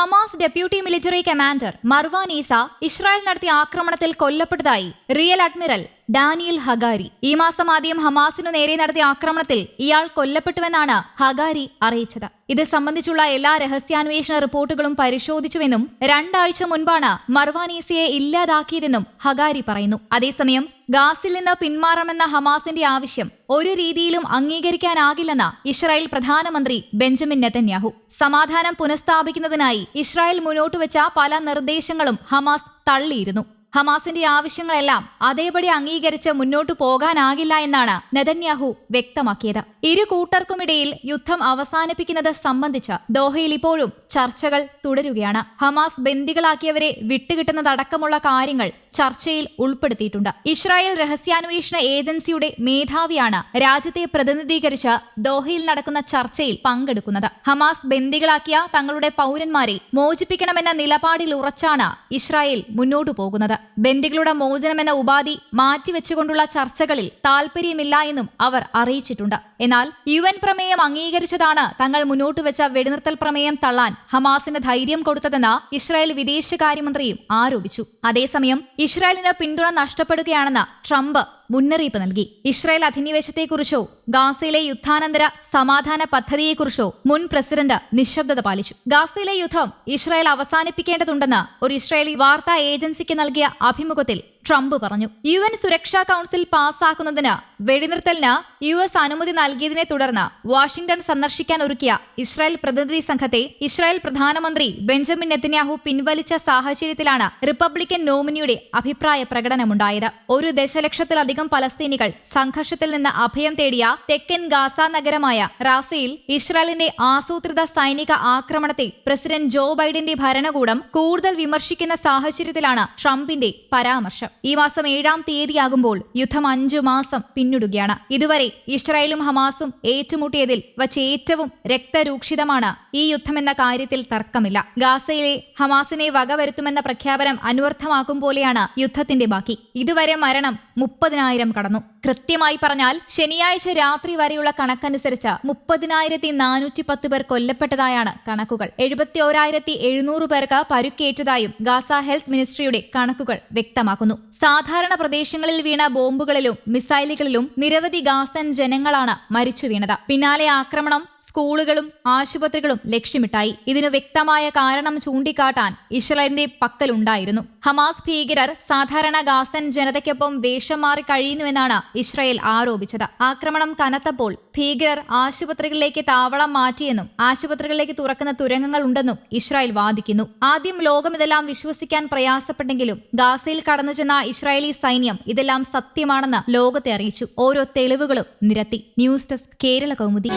Hamas deputy military commander Marwan Issa Israel നടത്തിയ ആക്രമണത്തിൽ കൊല്ലപ്പെട്ടതായി റിയൽ അഡ്മിറൽ ഡാനിയൽ ഹഗാരി. ഈ മാസം ആദ്യം ഹമാസിനു നേരെ നടത്തിയ ആക്രമണത്തിൽ ഇയാൾ കൊല്ലപ്പെട്ടുവെന്നാണ് ഹഗാരി അറിയിച്ചത്. ഇത് സംബന്ധിച്ചുള്ള എല്ലാ രഹസ്യാന്വേഷണ റിപ്പോർട്ടുകളും പരിശോധിച്ചുവെന്നും രണ്ടാഴ്ച മുൻപാണ് മർവാനീസിയെ ഇല്ലാതാക്കിയതെന്നും ഹഗാരി പറയുന്നു. അതേസമയം ഗാസിൽ നിന്ന് പിന്മാറണമെന്ന ഹമാസിന്റെ ആവശ്യം ഒരു രീതിയിലും അംഗീകരിക്കാനാകില്ലെന്ന് ഇസ്രായേൽ പ്രധാനമന്ത്രി ബെഞ്ചമിൻ നെതന്യാഹു. സമാധാനം പുനഃസ്ഥാപിക്കുന്നതിനായി ഇസ്രായേൽ മുന്നോട്ടുവച്ച പല നിർദ്ദേശങ്ങളും ഹമാസ് തള്ളിയിരുന്നു. ഹമാസിന്റെ ആവശ്യങ്ങളെല്ലാം അതേപടി അംഗീകരിച്ച് മുന്നോട്ടു പോകാനാകില്ല എന്നാണ് നെതന്യാഹു വ്യക്തമാക്കിയത്. ഇരു കൂട്ടർക്കുമിടയിൽ യുദ്ധം അവസാനിപ്പിക്കുന്നത് സംബന്ധിച്ച് ദോഹയിൽ ഇപ്പോഴും ചർച്ചകൾ തുടരുകയാണ്. ഹമാസ് ബന്ദികളാക്കിയവരെ വിട്ടുകിട്ടുന്നതടക്കമുള്ള കാര്യങ്ങൾ ചർച്ചയിൽ ഉൾപ്പെടുത്തിയിട്ടുണ്ട്. ഇസ്രായേൽ രഹസ്യാന്വേഷണ ഏജൻസിയുടെ മേധാവിയാണ് രാജ്യത്തെ പ്രതിനിധീകരിച്ച് ദോഹയിൽ നടക്കുന്ന ചർച്ചയിൽ പങ്കെടുക്കുന്നത്. ഹമാസ് ബന്ദികളാക്കിയ തങ്ങളുടെ പൗരന്മാരെ മോചിപ്പിക്കണമെന്ന നിലപാടിൽ ഉറച്ചാണ് ഇസ്രായേൽ മുന്നോട്ടു പോകുന്നത്. ബന്ദികളുടെ മോചനമെന്ന ഉപാധി മാറ്റിവെച്ചുകൊണ്ടുള്ള ചർച്ചകളിൽ താൽപര്യമില്ല എന്നും അവർ അറിയിച്ചിട്ടുണ്ട്. എന്നാൽ യു എൻ പ്രമേയം അംഗീകരിച്ചതാണ് തങ്ങൾ മുന്നോട്ട് വെച്ച വെടിനിർത്തൽ പ്രമേയം തള്ളാൻ ഹമാസിന് ധൈര്യം കൊടുത്തതെന്ന് ഇസ്രായേൽ വിദേശകാര്യമന്ത്രിയും ആരോപിച്ചു. അതേസമയം ഇസ്രായേലിന് പിന്തുണ നഷ്ടപ്പെടുകയാണെന്ന് ട്രംപ് മുന്നറിയിപ്പ് നൽകി. ഇസ്രായേൽ അധിനിവേശത്തെക്കുറിച്ചോ ഗാസയിലെ യുദ്ധാനന്തര സമാധാന പദ്ധതിയെക്കുറിച്ചോ മുൻ പ്രസിഡന്റ് നിശബ്ദത പാലിച്ചു. ഗാസയിലെ യുദ്ധം ഇസ്രായേൽ അവസാനിപ്പിക്കേണ്ടതുണ്ടെന്ന് ഒരു ഇസ്രായേലി വാർത്താ ഏജൻസിക്ക് നൽകിയ അഭിമുഖത്തിൽ ട്രംപ് പറഞ്ഞു. യു എൻ സുരക്ഷാ കൌൺസിൽ പാസ്സാക്കുന്നതിന് വെടിനിർത്തലിന് യു എസ് അനുമതി നൽകിയതിനെ തുടർന്ന് വാഷിംഗ്ടൺ സന്ദർശിക്കാൻ ഒരുക്കിയ ഇസ്രായേൽ പ്രതിനിധി സംഘത്തെ ഇസ്രായേൽ പ്രധാനമന്ത്രി ബെഞ്ചമിൻ നെത്തന്യാഹു പിൻവലിച്ച സാഹചര്യത്തിലാണ് റിപ്പബ്ലിക്കൻ നോമിനിയുടെ അഭിപ്രായ പ്രകടനമുണ്ടായത്. ഒരു ദശലക്ഷത്തിലധികം പലസ്തീനികൾ സംഘർഷത്തിൽ നിന്ന് അഭയം തേടിയ തെക്കൻ ഗാസ നഗരമായ റാഫയിൽ ഇസ്രായേലിന്റെ ആസൂത്രിത സൈനിക ആക്രമണത്തെ പ്രസിഡന്റ് ജോ ബൈഡന്റെ ഭരണകൂടം കൂടുതൽ വിമർശിക്കുന്ന സാഹചര്യത്തിലാണ് ട്രംപിന്റെ പരാമർശം. ഈ മാസം ഏഴാം തീയതിയാകുമ്പോൾ യുദ്ധം അഞ്ചു മാസം പിന്നിടുകയാണ്. ഇതുവരെ ഇസ്രായേലും ഹമാസും ഏറ്റുമുട്ടിയതിൽ വച്ച് ഏറ്റവും രക്തരൂക്ഷിതമാണ് ഈ യുദ്ധമെന്ന കാര്യത്തിൽ തർക്കമില്ല. ഗാസയിലെ ഹമാസിനെ വകവരുത്തുമെന്ന പ്രഖ്യാപനം അനുവർത്ഥമാക്കും പോലെയാണ് യുദ്ധത്തിന്റെ ബാക്കി. ഇതുവരെ മരണം മുപ്പതിനായിരം കടന്നു. കൃത്യമായി പറഞ്ഞാൽ ശനിയാഴ്ച രാത്രി വരെയുള്ള കണക്കനുസരിച്ച് മുപ്പതിനായിരത്തി നാനൂറ്റി പത്ത് പേർ കൊല്ലപ്പെട്ടതായാണ് കണക്കുകൾ. എഴുപത്തി ഓരായിരത്തി എഴുന്നൂറ് പേർക്ക് പരുക്കേറ്റതായും ഗാസ ഹെൽത്ത് മിനിസ്ട്രിയുടെ കണക്കുകൾ വ്യക്തമാക്കുന്നു. സാധാരണ പ്രദേശങ്ങളിൽ വീണ ബോംബുകളിലും മിസൈലുകളിലും നിരവധി ഗാസൻ ജനങ്ങളാണ് മരിച്ചു വീണത് പിന്നാലെ ആക്രമണം സ്കൂളുകളും ആശുപത്രികളും ലക്ഷ്യമിട്ടായി. ഇതിനു വ്യക്തമായ കാരണം ചൂണ്ടിക്കാട്ടാൻ ഇസ്രായേലിന്റെ പക്കലുണ്ടായിരുന്നു. ഹമാസ് ഭീകരർ സാധാരണ ഗാസൻ ജനതയ്ക്കൊപ്പം വേഷം മാറി കഴിയുന്നുവെന്നാണ് ഇസ്രായേൽ ആരോപിച്ചത്. ആക്രമണം കനത്തപ്പോൾ ഭീകരർ ആശുപത്രികളിലേക്ക് താവളം മാറ്റിയെന്നും ആശുപത്രികളിലേക്ക് തുറക്കുന്ന തുരങ്കങ്ങൾ ഉണ്ടെന്നും ഇസ്രായേൽ വാദിക്കുന്നു. ആദ്യം ലോകം ഇതെല്ലാം വിശ്വസിക്കാൻ പ്രയാസപ്പെട്ടെങ്കിലും ഗാസയിൽ കടന്നുചെന്ന ഇസ്രായേലി സൈന്യം ഇതെല്ലാം സത്യമാണെന്ന് ലോകത്തെ അറിയിച്ചു. ഓരോ തെളിവുകളും നിരത്തി. News desk Kerala Kaumudi.